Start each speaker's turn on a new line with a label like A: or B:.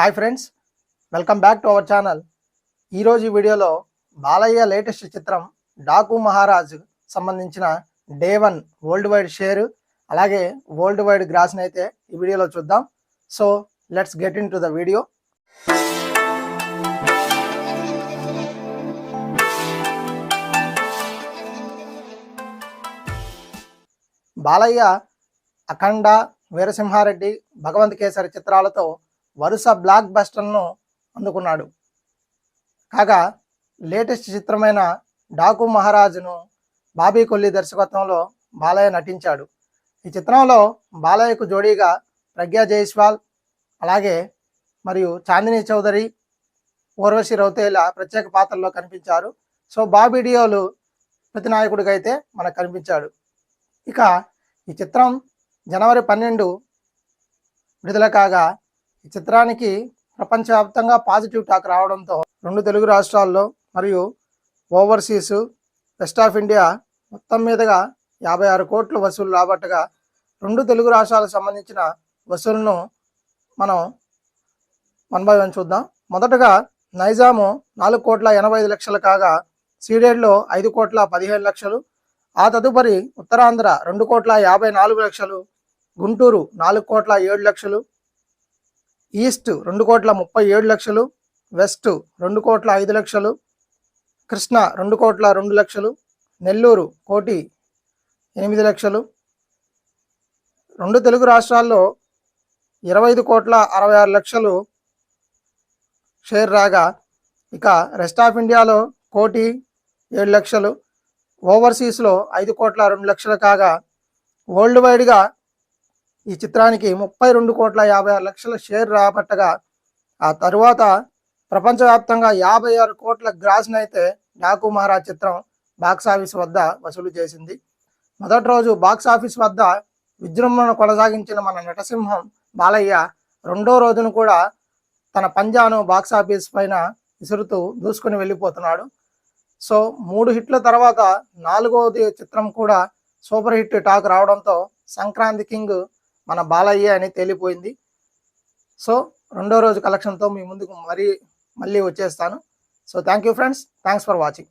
A: Hi friends welcome back to our channel. ఈరోజు ఈ వీడియోలో బాలయ్య లేటెస్ట్ చిత్రం డాకు మహారాజ్ సంబంధించిన day one world wide share అలాగే వరల్డ్ వైడ్ గ్రాస్ని అయితే ఈ వీడియోలో చూద్దాం. So let's get into the video. Balayya Akhanda Veera Simha Reddy Bhagavanth Kesari చిత్రాలతో వరుస బ్లాక్ బస్టర్లను అందుకున్నాడు. కాగా లేటెస్ట్ చిత్రమైన డాకు మహారాజును బాబీ కొల్లి దర్శకత్వంలో బాలయ్య నటించాడు. ఈ చిత్రంలో బాలయ్యకు జోడీగా ప్రజ్ఞా జైస్వాల్ అలాగే మరియు చాందిని చౌదరి ఊర్వశి రౌతేల ప్రత్యేక పాత్రల్లో కనిపించారు. సో బాబీడియోలు ప్రతినాయకుడిగా అయితే మనకు కనిపించాడు. ఇక ఈ చిత్రం జనవరి పన్నెండు విడుదల కాగా ఈ చిత్రానికి ప్రపంచవ్యాప్తంగా పాజిటివ్ టాక్ రావడంతో రెండు తెలుగు రాష్ట్రాల్లో మరియు ఓవర్సీస్ వెస్ట్ ఆఫ్ ఇండియా మొత్తం మీదుగా యాభై ఆరు కోట్లు వసూలు రాబట్టగా రెండు తెలుగు రాష్ట్రాలకు సంబంధించిన వసూలను మనం వన్ బై వన్ చూద్దాం. మొదటగా నైజాము నాలుగు కోట్ల ఎనభై ఐదు లక్షలు కాగా సీడెడ్లో ఐదు కోట్ల పదిహేడు లక్షలు ఆ తదుపరి ఉత్తరాంధ్ర రెండు కోట్ల యాభై నాలుగు లక్షలు గుంటూరు నాలుగు కోట్ల ఏడు లక్షలు ఈస్ట్ రెండు కోట్ల ముప్పై ఏడు లక్షలు వెస్ట్ రెండు కోట్ల ఐదు లక్షలు కృష్ణ రెండు కోట్ల రెండు లక్షలు నెల్లూరు కోటి ఎనిమిది లక్షలు. రెండు తెలుగు రాష్ట్రాల్లో ఇరవై ఐదు కోట్ల అరవై ఆరు లక్షలు షేర్ రాగా ఇక రెస్ట్ ఆఫ్ ఇండియాలో కోటి ఏడు లక్షలు ఓవర్సీస్లో ఐదు కోట్ల రెండు లక్షలు కాగా వరల్డ్ వైడ్గా ఈ చిత్రానికి ముప్పై రెండు కోట్ల యాభై ఆరు లక్షల షేర్ రాబట్టగా ఆ తరువాత ప్రపంచవ్యాప్తంగా యాభై ఆరు కోట్ల గ్రాస్ని అయితే డాకు మహారాజ్ చిత్రం బాక్స్ ఆఫీస్ వద్ద వసూలు చేసింది. మొదటి రోజు బాక్స్ ఆఫీస్ వద్ద విజృంభణ కొనసాగించిన మన నటసింహం బాలయ్య రెండో రోజును కూడా తన పంజాను బాక్స్ ఆఫీస్ పైన విసురుతూ దూసుకుని వెళ్ళిపోతున్నాడు. సో మూడు హిట్ల తర్వాత నాలుగవది చిత్రం కూడా సూపర్ హిట్ టాక్ రావడంతో సంక్రాంతి కింగ్ మన బాలయ్య అని తేలిపోయింది. సో రెండో రోజు కలెక్షన్తో మీ ముందుకు మరీ మళ్ళీ వచ్చేస్తాను. So thank you friends thanks for watching